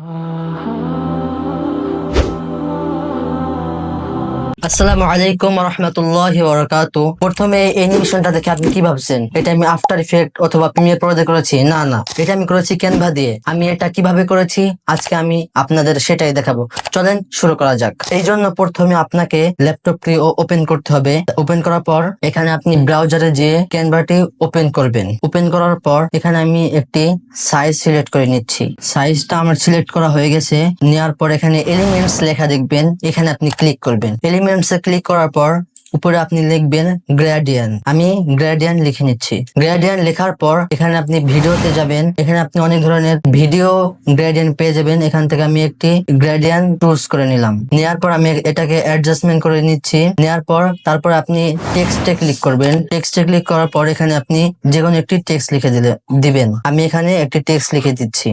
Ah. আসসালামু আলাইকুম রহমতুল্লাহ বরকাত প্রথমে অ্যানিমেশনটা দেখে আপনি কি ভাবছেন? এটা আমি আফটার ইফেক্ট অথবা প্রিমিয়ার প্রোতে করেছি? না না। এটা আমি করেছি ক্যানভা দিয়ে। আমি এটা কীভাবে করেছি? আজকে আমি আপনাদের সেটাই দেখাবো। চলেন শুরু করা যাক। এই জন্য প্রথমে আপনাকে ল্যাপটপটি ওপেন করতে হবে। ওপেন করার পর এখানে আপনি ব্রাউজারে যেয়ে ক্যানভাটি ওপেন করবেন। ওপেন করার পর এখানে আমি একটি সাইজ সিলেক্ট করে নিচ্ছি। সাইজটা আমার সিলেক্ট করা হয়ে গেছে। নেওয়ার পর এখানে এলিমেন্টস লেখা দেখবেন। এখানে আপনি ক্লিক করবেন। এলিমেন্টস এ ক্লিক করার পর, উপরে আপনি লিখবেন গ্রেডিয়ান আমি গ্রেডিয়ান লিখে নিচ্ছি। গ্রেডিয়ান লেখার পর, এখানে আপনি ভিডিওতে যাবেন। এখানে আপনি অনেক ধরনের ভিডিও গ্রেডিয়ান পেয়ে যাবেন। এখান থেকে আমি একটি গ্রেডিয়ান চুজ করে নিলাম। নেওয়ার পর আমি এটাকে অ্যাডজাস্টমেন্ট করে নিচ্ছি। নেওয়ার পর, তারপর আপনি টেক্সটে ক্লিক করবেন। টেক্সটে ক্লিক করার পর এখানে আপনি যে কোনো একটি টেক্সট লিখে দিলে, দিবেন। আমি এখানে একটি টেক্সট লিখে দিচ্ছি।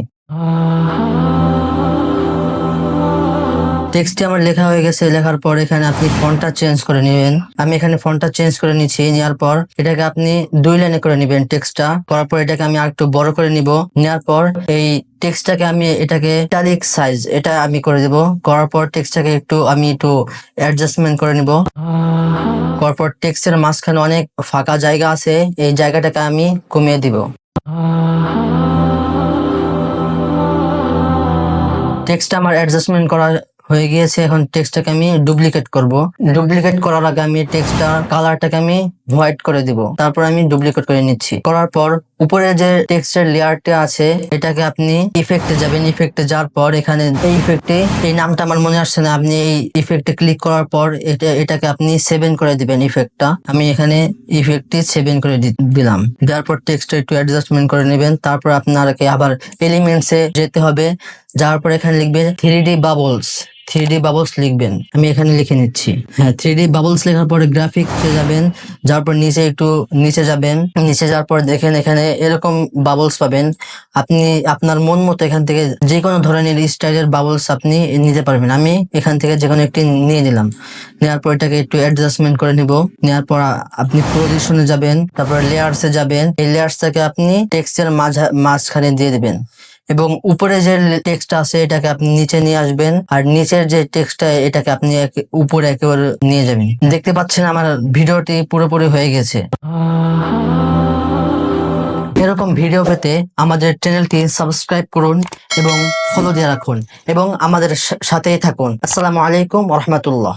টেক্সটটি আমার লেখা হয়ে গেছে, লেখার পর এখানে আপনি ফন্টটা চেঞ্জ করে নেবেন। আমি এখানে ফন্টটা চেঞ্জ করে নিচ্ছি নেওয়ার পর এটাকে আপনি দুই লাইনে করে নেবেন টেক্সটটা করার পর এটাকে আমি আরেকটু বড় করে নিব। নেওয়ার পর এই টেক্সটটাকে আমি এটাকে ইটালিক সাইজ এটা আমি করে দেব। করার পর টেক্সটটাকে একটু আমি একটু অ্যাডজাস্টমেন্ট করে নিব। করার পর টেক্সটের মাঝখানে অনেক ফাঁকা জায়গা আছে, এই জায়গাটাকে আমি কমিয়ে দিব। টেক্সটটা আমার অ্যাডজাস্টমেন্ট করা হয়ে গিয়েছে, এখন টেক্সটটাকে আমি ডুপ্লিকেট করব। ডুপ্লিকেট করার আগে আমি টেক্সটটা কালারটাকে আমি হোয়াইট করে দিব। তারপর আমি ডুপ্লিকেট করে নিচ্ছি। করার পর উপরে যে টেক্সটের লেয়ারটা আছে, এটাকে আপনি ইফেক্টে যাবেন। ইফেক্টে যাওয়ার পর এখানে এই ইফেক্টে এই নামটা আমার মনে আসছে না। আপনি এই ইফেক্টে ক্লিক করার পর এটা, এটাকে আপনি সেভেন করে দিবেন ইফেক্টটা আমি এখানে ইফেক্টটি সেভেন করে দিলাম। দেওয়ার পর টেক্সটটা একটু অ্যাডজাস্টমেন্ট করে নেবেন। তারপর আপনারকে আবার এলিমেন্টসে যেতে হবে। যাওয়ার পর এখানে লিখবেন three D bubbles three D bubbles লিখবেন। আমি এখানে লিখে নিচ্ছি। হ্যাঁ থ্রি ডি বাবলস লেখার পরে গ্রাফিক্সে যাবেন। যাওয়ার পর নিচে একটু নিচে যাবেন। নিচে যাওয়ার পর দেখেন এখানে এরকম বাবলস পাবেন। আপনি, আপনার মন মতো এখান থেকে যে কোনো ধরনের স্টাইলের বাবলস আপনি নিতে পারবেন। আমি এখান থেকে যে কোনো একটি নিয়ে নিলাম। নেওয়ার পর এটাকে একটু অ্যাডজাস্টমেন্ট করে নিব। নেওয়ার পর আপনি পজিশনে যাবেন। তারপর লেয়ার্সে যাবেন। এই লেয়ার্সটাকে আপনি টেক্সটের মাঝা, মাঝখানে দিয়ে দিবেন। এবং উপরে যে টেক্সট আছে এটাকে আপনি নিচে নিয়ে আসবেন, আর নিচের যে টেক্সটটা এটাকে আপনি উপরে একেবারে নিয়ে যাবেন। দেখতে পাচ্ছেন আমার ভিডিওটি পুরোপুরি হয়ে গেছে। এরকম ভিডিও পেতে আমাদের চ্যানেলটি সাবস্ক্রাইব করুন এবং ফলো দিয়ে রাখুন এবং আমাদের সাথেই থাকুন। আসসালামু আলাইকুম রহমতুল্লাহ।